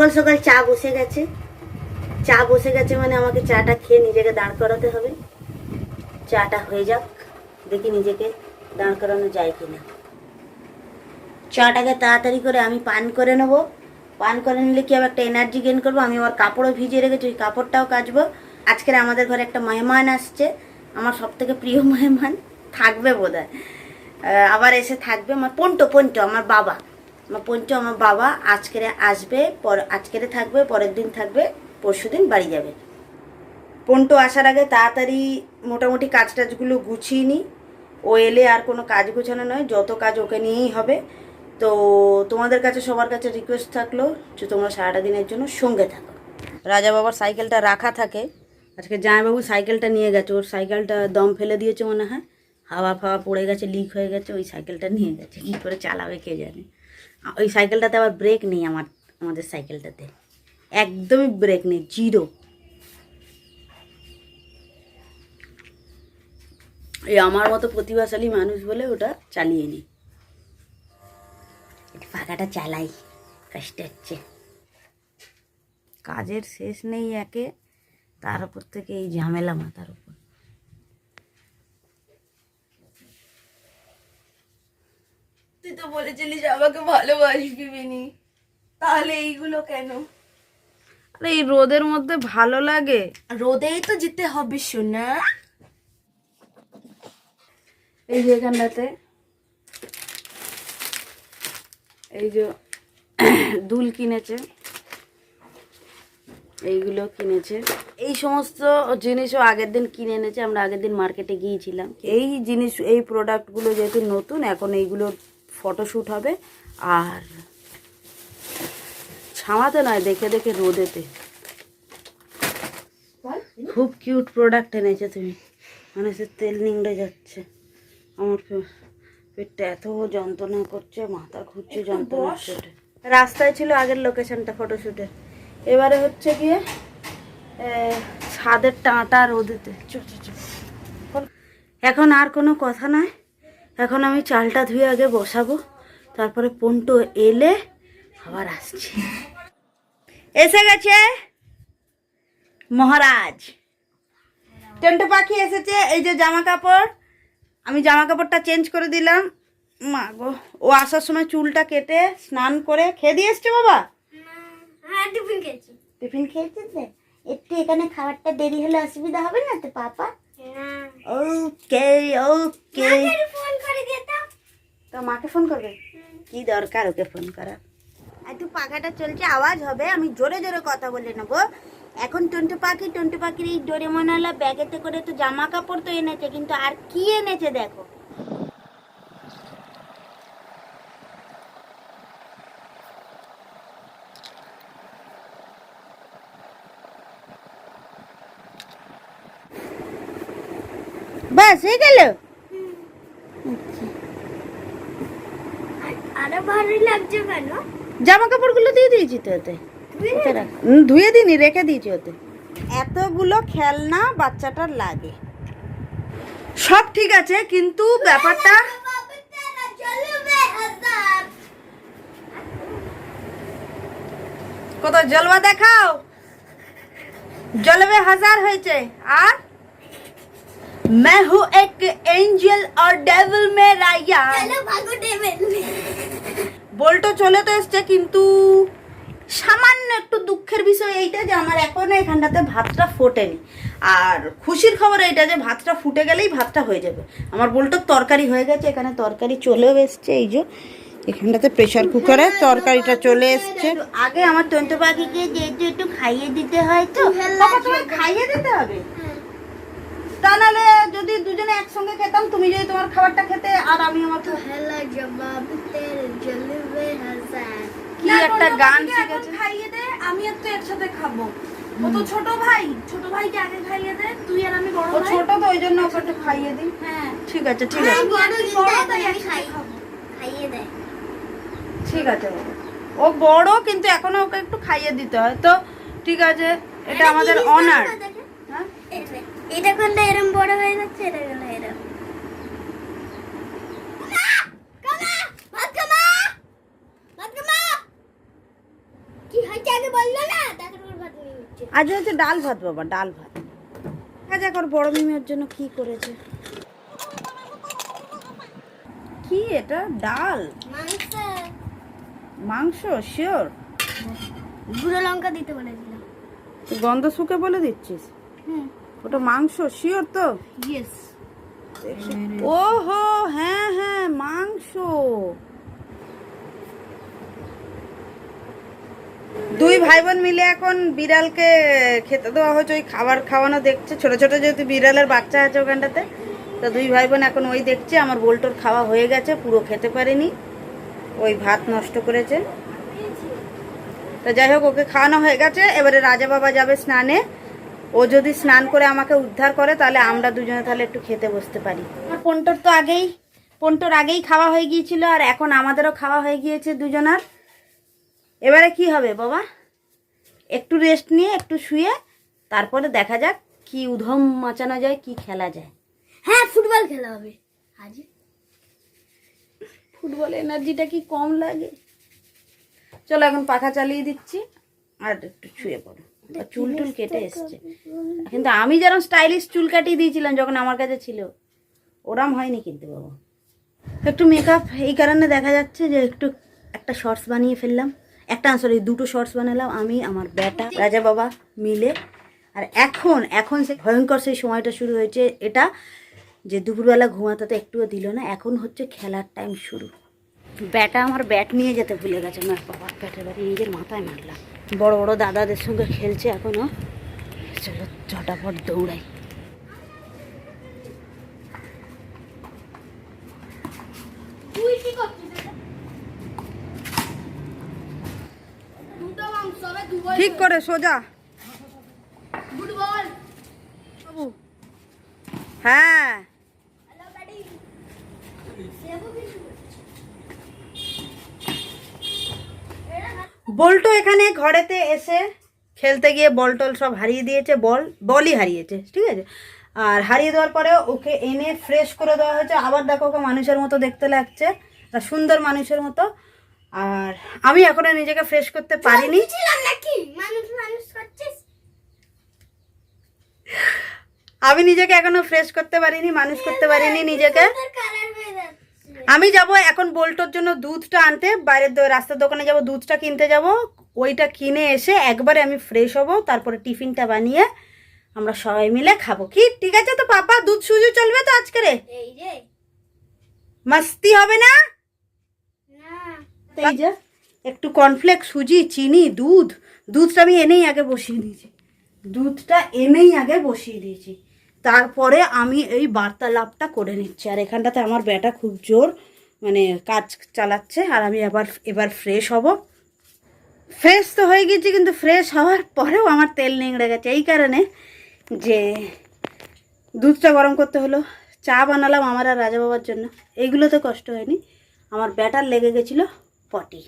সকাল সকাল চা বসে গেছে। চা বসে গেছে মানে আমাকে চাটা খেয়ে নিজেকে দাঁড় করাতে হবে। চাটা হয়ে যাক, দেখি নিজেকে দাঁড় করানো যায় কিনা। চাটাকে তাড়াতাড়ি করে আমি পান করে নেব। পান করে নিলে কি আমি একটা এনার্জি গেন করব? আমি আমার কাপড়ও ভিজিয়ে রেখেছি, ওই কাপড়টাও কাচবো। আজকের আমাদের ঘরে একটা মেহমান আসছে, আমার সব থেকে প্রিয় মেহমান থাকবে বোধ আবার এসে থাকবে আমার পন্টো পন্টো, আমার বাবা। আমার পঞ্চু আমার বাবা আজকেরে আসবে, পর আজকেরে থাকবে, পরের দিন থাকবে, পরশু দিন বাড়ি যাবে। পন্টু আসার আগে তাড়াতাড়ি মোটামুটি কাজ টাজগুলো গুছিয়ে নিই ও এলে আর কোনো কাজ গোছানো নয়, যত কাজ ওকে নিয়েই হবে। তো তোমাদের কাছে, সবার কাছে রিকোয়েস্ট থাকল যে তোমরা সারাটা দিনের জন্য সঙ্গে থাকো। রাজা বাবার সাইকেলটা রাখা থাকে। আজকে জামাইবাবু সাইকেলটা নিয়ে গেছে, ওর সাইকেলটা দম ফেলে দিয়েছে মনে হয়। হাওয়া ফাওয়া পড়ে গেছে লিক হয়ে গেছে, ওই সাইকেলটা নিয়ে গেছে। কী করে চালাবে কে জানে? ওই সাইকেলটাতে আবার ব্রেক নেই আমার, আমাদের সাইকেলটাতে। একদমই ব্রেক নেই জিরো এই আমার মতো প্রতিভাশালী মানুষ বলে ওটা চালিয়ে নি ফাঁকাটা চালাই, কষ্ট হচ্ছে। কাজের শেষ নেই একে, তার উপর থেকে এই ঝামেলা মাথার উপর। তুই তো বলেছিলিস আমাকে ভালোবাসবি বিনি তাহলে এইগুলো কেন? আরে এই রোদের মধ্যে ভালো লাগে। রোদেই তো যেতে হবে সোনা। এই যে এখানটাতে। এই যে দুল কিনেছে। এইগুলো কিনেছে। এই সমস্ত জিনিসও আগের দিন কিনে এনেছে আমরা আগের দিন মার্কেটে গিয়েছিলাম। এই জিনিস এই প্রোডাক্টগুলো যেহেতু নতুন এখন এইগুলোর ফটোশ্যুট হবে আর ছামাতে নয় দেখে দেখে রোদেতে। খুব কিউট প্রোডাক্ট এনেছে তুমি। মানুষের তেল নিংড়ে যাচ্ছে। আমার পেটটা এত যন্ত্রণা করছে মাথা ঘুরছে যন্ত্রণা পেটে। রাস্তায় ছিল আগের লোকেশনটা ফটোশ্যুটের এবারে হচ্ছে গিয়ে ছাদের টাঁটা রোদেতে। এখন আর কোনো কথা নয় এখন আমি চালটা ধুয়ে আগে বসাবো। তারপরে পন্টো এলে আবার আসছি। এসে গেছে? মহারাজ। টেন্টু পাখি এসেছে এই যে জামা কাপড়। আমি জামা কাপড়টা চেঞ্জ করে দিলাম। মা গো ও আসার সময় চুলটা কেটে স্নান করে খেয়ে দিয়ে এসছে বাবা? হ্যাঁ টিফিন খেয়েছি। টিফিন খেয়েছিস একটু এখানে খাবারটা দেরি হলে অসুবিধা হবে না তো পাপা? ওকে ওকে তো মাকে ফোন করবে? কি দরকার ওকে ফোন করা একটু পাখাটা চলছে আওয়াজ হবে আমি জোরে জোরে কথা বলে নেব। এখন টন্টু পাখি টন্টু পাখির এই ডোরেমনওয়ালা ব্যাগেতে করে তো জামা কাপড় তো এনেছে কিন্তু আর কি এনেছে দেখো? বাস হয়ে গেল আরও ভালো লাগছে কেন? জামা কাপড়গুলো দিয়ে দিয়েছি তো ওতে ধুয়ে দিনি রেখে। দিয়েছি? ওতে। এতগুলো খেলনা বাচ্চাটার লাগে। সব ঠিক আছে কিন্তু ব্যাপারটা কত জলবা দেখাও। জলবে হাজার হয়েছে। আর मैं हूँ एक एंजल और डेविल में राया বল্টো চলে তো এসছে কিন্তু সামান্য একটু দুঃখের বিষয় এইটা যে আমার এখনো এখানটাতে ভাতটা ফোটেনি আর খুশির খবর এইটা যে ভাতটা ফুটে গেলেই ভাতটা হয়ে যাবে আমার বল্টোর তরকারি হয়ে গেছে এখানে তরকারি চলেও এসছে এই যে এখানটাতে প্রেশার কুকারে তরকারিটা চলে এসছে আগে আমার তন্তু পাখিকে যেহেতু একটু খাইয়ে দিতে হয় তো বাবা তোমায় খাইয়ে দিতে হবে তা নাহলে যদি দুজনে একসঙ্গে খেতাম তুমি যদি তোমার খাবারটা খেতে আর আমি আমার হেলা জবাব তেরে জলবে হাজার কি একটা গান শিখেছে? খাইয়ে দে আমি আর তুই একসাথে খাব। ও তো ছোট ভাই ছোট ভাইকে আগে খাইয়ে দে তুই আর আমি বড় ও ছোট তো ওই জন্য ওকে খাইয়ে দিই। হ্যাঁ। ঠিক আছে ঠিক আছে। বড় বড় তাই একসাথে খাব। খাইয়ে দে। ঠিক আছে। ও বড় কিন্তু এখনও ওকে একটু খাইয়ে দিতে হয়। তো ঠিক আছে এটা আমাদের অনার হ্যাঁ এটা করলে এরম বড় হয়ে যাচ্ছে এটা করলে এরম। আজ হচ্ছে ডাল ভাত বাবা ডাল ভাত। আজ এখন বড় মিমের জন্য কি করেছে? কি এটা? ডাল? মাংস। শিওর গুঁড়ো লঙ্কা দিতে বলেছিলাম। গন্ধ শুকে বলে দিচ্ছিস? হুম। ওটা মাংস? শিওর তো? ইয়েস ওহো হ্যাঁ হ্যাঁ মাংস। দুই ভাই বোন মিলে এখন বিড়ালকে খেতে দেওয়া হচ্ছে ওই খাবার খাওয়ানো দেখছে। ছোট ছোট যেহেতু বিড়ালের বাচ্চা আছে ওখানটাতে তো দুই ভাই বোন এখন ওই দেখছে আমার বোল্টোর খাওয়া হয়ে গেছে পুরো খেতে পারেনি। ওই ভাত নষ্ট করেছে। তো যাই হোক ওকে খাওয়ানো হয়ে গেছে এবারে রাজা বাবা যাবে স্নানে। ও যদি স্নান করে আমাকে উদ্ধার করে তাহলে আমরা দুজনে তাহলে একটু খেতে বসতে পারি। পন্টর তো আগেই পন্টর আগেই খাওয়া হয়ে গিয়েছিল আর এখন আমাদেরও খাওয়া হয়ে গিয়েছে দুজনার। এবারে কি হবে বাবা? একটু রেস্ট নিয়ে একটু শুয়ে তারপরে দেখা যাক কি উধম মাচানো যায় কি খেলা যায়। হ্যাঁ ফুটবল খেলা হবে। আজ ফুটবল এনার্জিটা কি কম লাগে? চলো এখন পাখা চালিয়ে দিচ্ছি আর একটু শুয়ে পড়ো। চুল টুল কেটে এসছে। কিন্তু আমি যেরকম স্টাইলিশ চুল কাটিয়ে দিয়েছিলাম যখন আমার কাছে ছিল ওরম হয়নি কিন্তু বাবা। একটু মেকআপ এই কারণে দেখা যাচ্ছে যে একটু একটা শর্টস বানিয়ে ফেললাম। একটা সরি দুটো শর্টস বানালাম আমি আমার বেটা রাজা বাবা মিলে। আর এখন এখন সে ভয়ঙ্কর সেই সময়টা শুরু হয়েছে। এটা যে দুপুরবেলা ঘুমাতে তো একটুও দিল না এখন হচ্ছে খেলার টাইম শুরু। ব্যাটা আমার ব্যাট নিয়ে যেতে ভুলে গেছে। আমার বাবা ব্যাটের বাড়ি নিজের মাথায় মারলাম। বড় বড় দাদাদের সঙ্গে খেলছে এখনও। চলো ঝটাপট দৌড়াই। ঠিক করে সোজা ফুটবল বাবু হ্যাঁ হ্যালো ব্যাডি সেবু কিছু বল্টু এখানে ঘরেতে এসে খেলতে গিয়ে বল টল সব হারিয়ে দিয়েছে বল বলই হারিয়েছে ঠিক আছে? আর হারিয়ে দেওয়ার পরে ওকে এনে ফ্রেশ করে দেওয়া হয়েছে। আবার দেখো ওকে মানুষের মতো দেখতে লাগছে একটা সুন্দর মানুষের মতো। আর আমি এখনও নিজেকে ফ্রেশ করতে পারিনি। আমি নিজেকে এখনও ফ্রেশ করতে পারিনি মানুষ করতে পারিনি নিজেকে। আমি যাব এখন বোল্টোর জন্য দুধটা আনতে বাইরের রাস্তার দোকানে যাব দুধটা কিনতে যাব। ওইটা কিনে এসে একবারে আমি ফ্রেশ হব তারপরে টিফিনটা বানিয়ে আমরা সবাই মিলে খাব। কি? ঠিক আছে তো পাপা দুধ সুজি চলবে তো আজকে রে? মাস্তি হবে না? না। এই যে একটু কর্নফ্লেক্স সুজি চিনি দুধ। দুধটা আমি এনেই আগে বসিয়ে দিয়েছি। দুধটা এনেই আগে বসিয়ে দিয়েছি। তারপরে আমি এই বার্তালাপটা করে নিচ্ছি। আর এখানটাতে আমার ব্যাটা খুব জোর মানে কাজ চালাচ্ছে, আর আমি এবার এবার ফ্রেশ হব। ফ্রেশ তো হয়ে গেছি, কিন্তু ফ্রেশ হওয়ার পরেও আমার তেল নিংড়ে গেছে। এই কারণে যে দুধটা গরম করতে হলো, চা বানালাম আমার আর রাজা বাবার জন্য। এইগুলো তো কষ্ট হয়নি। আমার ব্যাটার লেগে গেছিল পটি।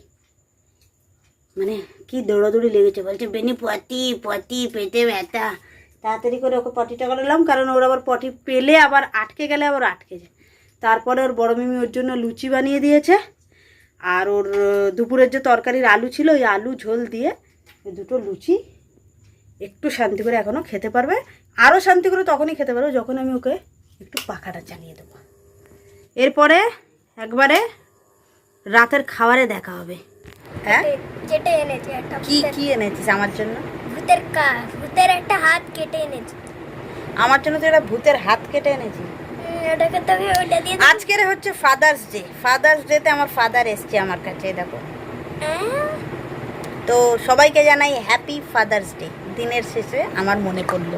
মানে কি দৌড়াদৌড়ি লেগেছে, বলছে, বেনি, পটি পটি, পেটে ব্যথা। তাড়াতাড়ি করে ওকে পটিটা করালাম কারণ ওর আবার পটি পেলে আবার আটকে গেলে আবার আটকে যায়। তারপরে ওর বড় মিমি ওর জন্য লুচি বানিয়ে দিয়েছে আর ওর দুপুরের যে তরকারির আলু ছিল ওই আলু ঝোল দিয়ে ওই দুটো লুচি একটু শান্তি করে এখনও খেতে পারবে। আরও শান্তি করে তখনই খেতে পারবে যখন আমি ওকে একটু পাখাটা চালিয়ে দেবো। এরপরে একবারে রাতের খাবারে দেখা হবে। হ্যাঁ? কি কি এনেছিস আমার জন্য? ভূতের ভূতের একটা হাত কেটে এনেছে। আমার জন্য তো এটা ভূতের হাত কেটে এনেছি। ওটাকে তোকে ওটা দিয়ে আজকের হচ্ছে ফাদার্স ডে ফাদার্স ডেতে আমার ফাদার এসছে আমার কাছে দেখো। আহ, তো সবাইকে জানাই হ্যাপি ফাদার্স ডে দিনের শেষে আমার মনে পড়ল।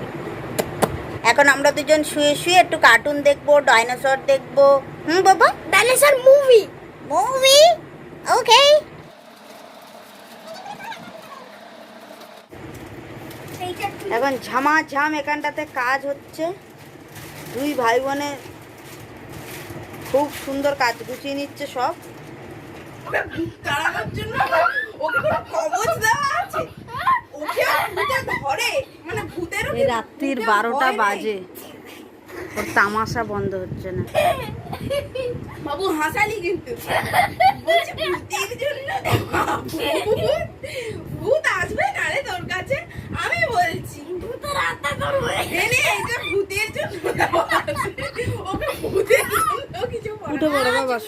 এখন আমরা দুজন শুয়ে শুয়ে একটু কার্টুন দেখব ডাইনোসর দেখব। হুম বাবা? ডাইনোসর মুভি মুভি ওকে এইটা কি? এখন ঝামাঝাম এখানটাতে কাজ হচ্ছে। দুই ভাই বোনে খুব সুন্দর কাজ গুছিয়ে নিচ্ছে সব। জন্য ওকে কোনো দেওয়া আছে? ওকে ধরে মানে রাত্রির বারোটা বাজে। ওর তামাশা বন্ধ হচ্ছে না। বাবু হাসালি কিন্তু। জন্য ভূত আসবে না রে তোর কাছে? আমি বলছি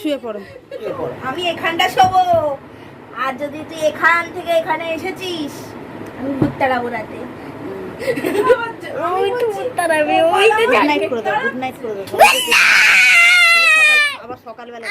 শুয়ে পড়ো। আমি এখানটা শোবো। আর যদি তুই এখান থেকে এখানে এসেছিস আমি ভূত তাড়াবো রাতে ওই গুড নাইট করে গুড নাইট করে আবার সকালবেলা